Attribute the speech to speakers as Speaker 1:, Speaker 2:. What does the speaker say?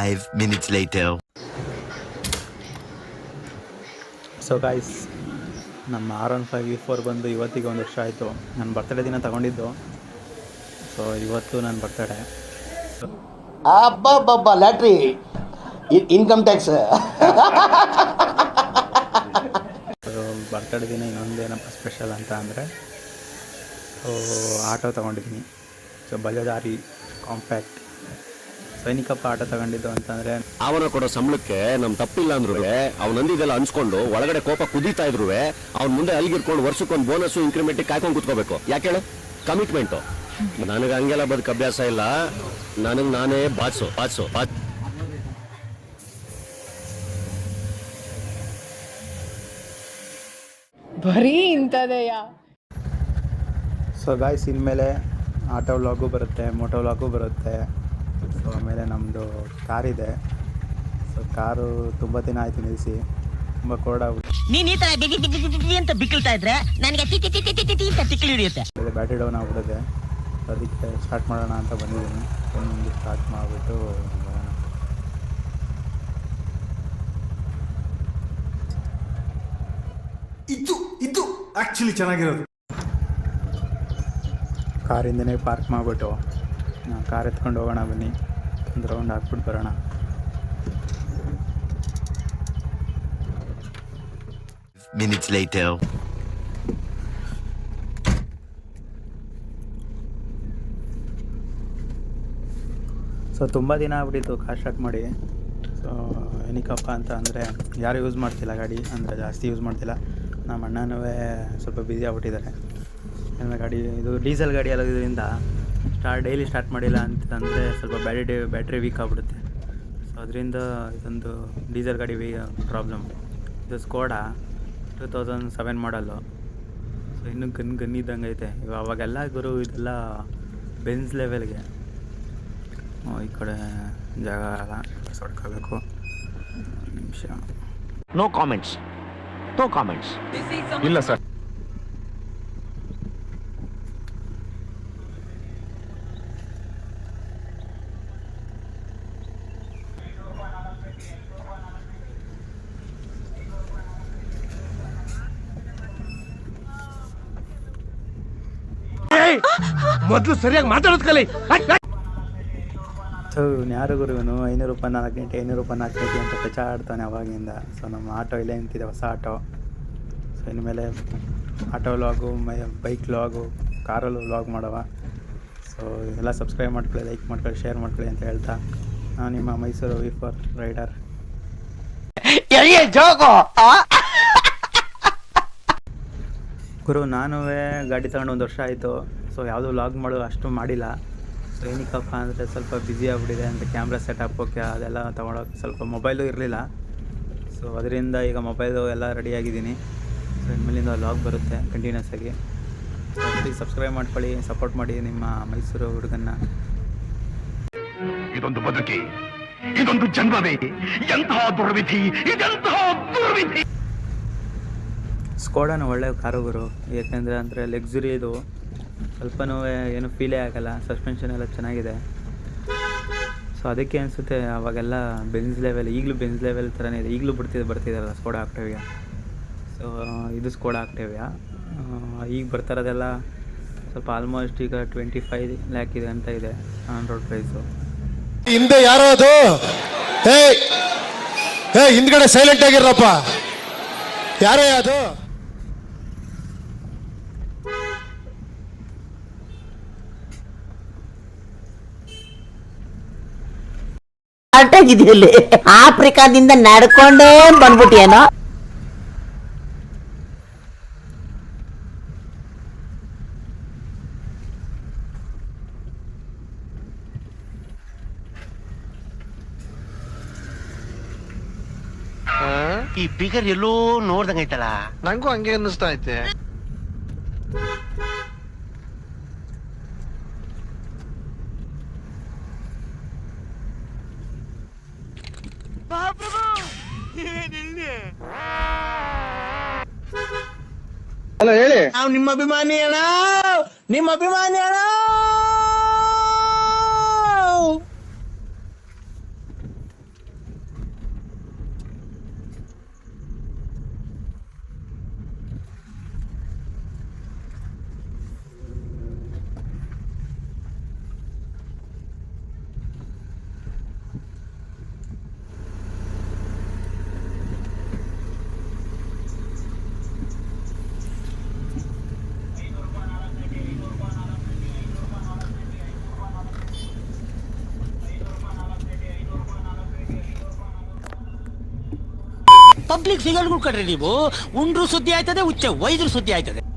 Speaker 1: Five minutes later.
Speaker 2: So guys ನಮ್ಮ R one five V four ಬಂದು ಇವತ್ತಿಗೆ ಒಂದು ವರ್ಷ ಆಯಿತು. ನನ್ನ ಬರ್ತಡೇ ದಿನ ತಗೊಂಡಿದ್ದು. ಸೊ ಇವತ್ತು ನನ್ನ birthday
Speaker 3: ಅಬ್ಬಬ್ಬಬ್ಬ lottery. Income tax
Speaker 2: so birthday ದಿನ ಇನ್ನೊಂದು ಏನಪ್ಪ ಸ್ಪೆಷಲ್ ಅಂತ ಅಂದರೆ ಸೊ ಆಟೋ ತೊಗೊಂಡಿದ್ದೀನಿ. So Bajaj R E compact ಸೈನಿಕಪ್ಪ ಪಾಠ ತಗೊಂಡಿದ್ದು ಅಂತಂದ್ರೆ
Speaker 4: ಅವನ ಕೊಡೋ ಸಂಬಳಕ್ಕೆ ನಮ್ ತಪ್ಪಿಲ್ಲ ಅಂದ್ರು ಅವ್ನ ಅಂದಿದ್ದೆಲ್ಲ ಅನ್ಸ್ಕೊಂಡು ಒಳಗಡೆ ಕೋಪ ಕುದೀತಾ ಇದ್ರು ಅವ್ನ ಮುಂದೆ ಅಲ್ಗಿರ್ಕೊಂಡು ವರ್ಷಕ್ಕೊಂದು ಬೋನಸ್ ಇನ್ಕ್ರಿಮೆಂಟ್ ಕಾಯ್ಕೊಂಡು ಕುತ್ಕೋಬೇಕು. ಯಾಕೆ ಹೇಳು? ಕಮಿಟ್ಮೆಂಟ್ ನನಗೆ ಹಂಗೆಲ್ಲ ಬದುಕ ಅಭ್ಯಾಸ ಇಲ್ಲ. ನನಗೆ ನಾನೇ ಬಾಸು ಬಾಸು ಬಾಸ್
Speaker 5: ಬರೀ ಇಂಥದೆಯಾ?
Speaker 2: ಸೊ ಗಾಯ್ಸ್ ಇನ್ಮೇಲೆ ಆಟೋ ವ್ಲಾಗು ಬರುತ್ತೆ ಮೋಟೋ ವ್ಲಾಗು ಬರುತ್ತೆ. ಸೊ ಆಮೇಲೆ ನಮ್ಮದು ಕಾರಿದೆ ಸೊ ಕಾರು ತುಂಬ ದಿನ ಆಯಿತು ನಿಲ್ಲಿಸಿ ತುಂಬ ಕೋರ್ಡ್
Speaker 6: ನೀನ್ ಈ ತರ ಬಿಗಿ ಬಿಗಿ ಬಿಗಿ ಬಿಗಿ ಅಂತ ಬಿಕ್ಕಳ್ತಾ ಇದ್ರೆ ನನಗೆ T T T T T T ಅಂತ ತಿಕ್ಕಲಿ ಹಿಡಿಯುತ್ತೆ.
Speaker 2: ಬ್ಯಾಟ್ರಿ ಡೌನ್ ಆಗ್ಬಿಟ್ಟಿದೆ ಅದಕ್ಕೆ ಸ್ಟಾರ್ಟ್ ಮಾಡೋಣ ಅಂತ ಬಂದಿದ್ದೀನಿ. ಒಂದು ಸ್ಟಾರ್ಟ್ ಮಾಡಿಬಿಟ್ಟು ಬರೋಣ.
Speaker 7: ಇದು ಇದು ಆಕ್ಚುಲಿ ಚೆನ್ನಾಗಿರೋದು.
Speaker 2: ಕಾರಿಂದನೇ ಪಾರ್ಕ್ ಮಾಡಿಬಿಟ್ಟು. ಕಾರ್ ಎತ್ಕೊಂಡು ಹೋಗೋಣ ಬನ್ನಿ. ಒಂದು ರೌಂಡ್ ಹಾಕ್ಬಿಟ್ಟು ಬರೋಣ.
Speaker 1: ಮಿನಿಟ್ಸ್ ಲೈಟ್
Speaker 2: ಸೊ ತುಂಬ ದಿನ ಆಗ್ಬಿಟ್ಟಿತ್ತು ಕಾರ್ ಸ್ಟಾರ್ಟ್ ಮಾಡಿ. ಸೊ ಏನಕ್ಕಪ್ಪ ಅಂತ ಅಂದರೆ ಯಾರು ಯೂಸ್ ಮಾಡ್ತಿಲ್ಲ ಗಾಡಿ ಅಂದರೆ ಜಾಸ್ತಿ ಯೂಸ್ ಮಾಡ್ತಿಲ್ಲ. ನಮ್ಮ ಅಣ್ಣನೂ ಸ್ವಲ್ಪ ಬ್ಯುಸಿ ಆಗ್ಬಿಟ್ಟಿದ್ದಾರೆ. ಆಮೇಲೆ ಗಾಡಿ ಇದು ಡೀಸೆಲ್ ಗಾಡಿ ಎಲ್ಲದ್ರಿಂದ ಸ್ಟಾರ್ಟ್ ಡೈಲಿ ಸ್ಟಾರ್ಟ್ ಮಾಡಿಲ್ಲ ಅಂತಂದರೆ ಸ್ವಲ್ಪ ಬ್ಯಾಟ್ರಿ ಬ್ಯಾಟ್ರಿ ವೀಕ್ ಆಗಿಬಿಡುತ್ತೆ. ಸೊ ಅದರಿಂದ ಇದೊಂದು ಡೀಸೆಲ್ ಗಾಡಿ ವೀ ಪ್ರಾಬ್ಲಮ್ ಇದು Skoda two thousand seven model so ಇನ್ನೂ ಗನ್ ಗನ್ ಇದ್ದಂಗೆ ಐತೆ. ಇವಾಗ ಅವಾಗೆಲ್ಲ ಗುರು ಇದೆಲ್ಲ ಬೆನ್ಸ್ ಲೆವೆಲ್ಗೆ ಈ ಕಡೆ ಜಾಗ ಅಲ್ಲ ಸೊಡ್ಕೋಬೇಕು. ನಿಮಿಷ.
Speaker 4: ನೋ ಕಾಮೆಂಟ್ಸ್ ನೋ ಕಾಮೆಂಟ್ಸ್ ಇಲ್ಲ ಸರ್
Speaker 7: ಮೊದಲು ಸರಿಯಾಗಿ ಮಾತಾಡೋದು ಕಲಿ.
Speaker 2: ಸೊ ಯಾರು ಗುರುವನು ಐನೂರು ರೂಪಾಯಿ ನಾಲ್ಕು ಗಂಟೆ ಐನೂರು ರೂಪಾಯಿ ನಾಲ್ಕು ಗಂಟೆ ಅಂತ ಪೆಚಾಡ್ತಾನೆ ಅವಾಗಿಂದ. ಸೊ ನಮ್ಮ ಆಟೋ ಇಲ್ಲೇ ನಿಂತಿದೆ ಹೊಸ ಆಟೋ. ಸೊ ಇನ್ಮೇಲೆ auto log my bike log ಕಾರಲ್ಲೂ log ಮಾಡವ. ಸೊ ಎಲ್ಲ ಸಬ್ಸ್ಕ್ರೈಬ್ ಮಾಡ್ಕೊಳ್ಳಿ ಲೈಕ್ ಮಾಡ್ಕೊಳ್ಳಿ ಶೇರ್ ಮಾಡ್ಕೊಳ್ಳಿ ಅಂತ ಹೇಳ್ತಾ. ನಾನು ನಿಮ್ಮ ಮೈಸೂರು ವಿಫರ್ ರೈಡರ್ ಗುರು ನಾನು ಗಾಡಿ ತಗೊಂಡು ಒಂದು ವರ್ಷ ಆಯಿತು. ಸೊ ಯಾವುದೂ ಲಾಗ್ ಮಾಡೋ ಅಷ್ಟು ಮಾಡಿಲ್ಲ. ಸೊ ಏನಕ್ಕಪ್ಪ ಅಂದರೆ ಸ್ವಲ್ಪ ಬ್ಯುಸಿ ಆಗಿಬಿಟ್ಟಿದೆ ಅಂತ ಕ್ಯಾಮ್ರಾ ಸೆಟಪ್ ಓಕೆ ಅದೆಲ್ಲ ತೊಗೊಳೋಕೆ ಸ್ವಲ್ಪ ಮೊಬೈಲು ಇರಲಿಲ್ಲ. ಸೊ ಅದರಿಂದ ಈಗ ಮೊಬೈಲು ಎಲ್ಲ ರೆಡಿಯಾಗಿದ್ದೀನಿ ಸೊ ಇನ್ಮೇಲಿಂದ ಲಾಗ್ ಬರುತ್ತೆ ಕಂಟಿನ್ಯೂಸ್ ಆಗಿ. ಸೊ ಪ್ಲೀಸ್ ಸಬ್ಸ್ಕ್ರೈಬ್ ಮಾಡ್ಕೊಳ್ಳಿ ಸಪೋರ್ಟ್ ಮಾಡಿ ನಿಮ್ಮ ಮೈಸೂರು ಹುಡುಗನ್ನ.
Speaker 4: ಇದೊಂದು ಬದುಕಿ ಇದೊಂದು ಜನ್ಮವೇ ಎಂತಹ ದುರ್ವಿಧಿ ಇದೆಂತಹ ದುರ್ವಿಧಿ.
Speaker 2: ಸ್ಕೋಡನ ಒಳ್ಳೆ ಕಾರು ಗುರು ಯಾಕೆಂದರೆ ಅಂದರೆ ಲಕ್ಸುರಿ ಇದು. ಸ್ವಲ್ಪನೂ ಏನು ಫೀಲೇ ಆಗಲ್ಲ ಸಸ್ಪೆನ್ಷನ್ ಎಲ್ಲ ಚೆನ್ನಾಗಿದೆ. ಸೊ ಅದಕ್ಕೆ ಅನಿಸುತ್ತೆ ಅವಾಗೆಲ್ಲ ಬೆನ್ಸ್ ಲೆವೆಲ್ ಈಗಲೂ ಬೆನ್ಸ್ ಲೆವೆಲ್ ಥರನೇ ಇದೆ. ಈಗಲೂ ಬಿಡ್ತಿದೆ ಬರ್ತಿದ್ದಾರಲ್ಲ ಸ್ಕೋಡಾ ಆಕ್ಟೇವಿಯಾ ಸೊ ಇದು ಸ್ಕೋಡಾ ಆಕ್ಟೇವಿಯಾ ಈಗ ಬರ್ತಾರದೆಲ್ಲ ಸ್ವಲ್ಪ ಆಲ್ಮೋಸ್ಟ್ ಈಗ ಟ್ವೆಂಟಿ ಫೈವ್ ಲ್ಯಾಕ್ ಇದೆ ಅಂತ ಇದೆ ಆನ್ ರೋಡ್ ಪ್ರೈಸು
Speaker 8: ಹಿಂದೆ ಯಾರೋ ಅದು ಹೇ ಹಿಂದ್ಗಡೆ ಸೈಲೆಂಟ್ ಆಗಿರಪ್ಪ ಯಾರೇ ಅದು?
Speaker 6: ಹೊರಟಾಗಿದ್ದೀರಿ ಆಫ್ರಿಕಾದಿಂದ ನಡ್ಕೊಂಡೇ ಬಂದ್ಬಿಟ್ಟಿಯೇನೋ?
Speaker 3: ಈ ಬಿಗರ್ ಎಲ್ಲೋ ನೋಡ್ದಂಗೈತಲ್ಲ?
Speaker 8: ನಂಗೂ ಹಂಗೆ ಅನ್ನಿಸ್ತಾ ಐತೆ. ಹಲೋ ಹೇಳಿ.
Speaker 3: ನಾವು ನಿಮ್ಮ ಅಭಿಮಾನಿ ಅಣ್ಣ ನಿಮ್ಮ ಅಭಿಮಾನಿ ಅಣ್ಣ
Speaker 9: ಪಬ್ಲಿಕ್ ಫಿಗರ್ಗಳು ಕಡ್ರಿ ನೀವು. ಉಂಡ್ರು ಸುದ್ದಿ ಆಯ್ತದೆ ಉಚ್ಚ ವೈದ್ರು ಸುದ್ದಿ ಆಯ್ತದೆ.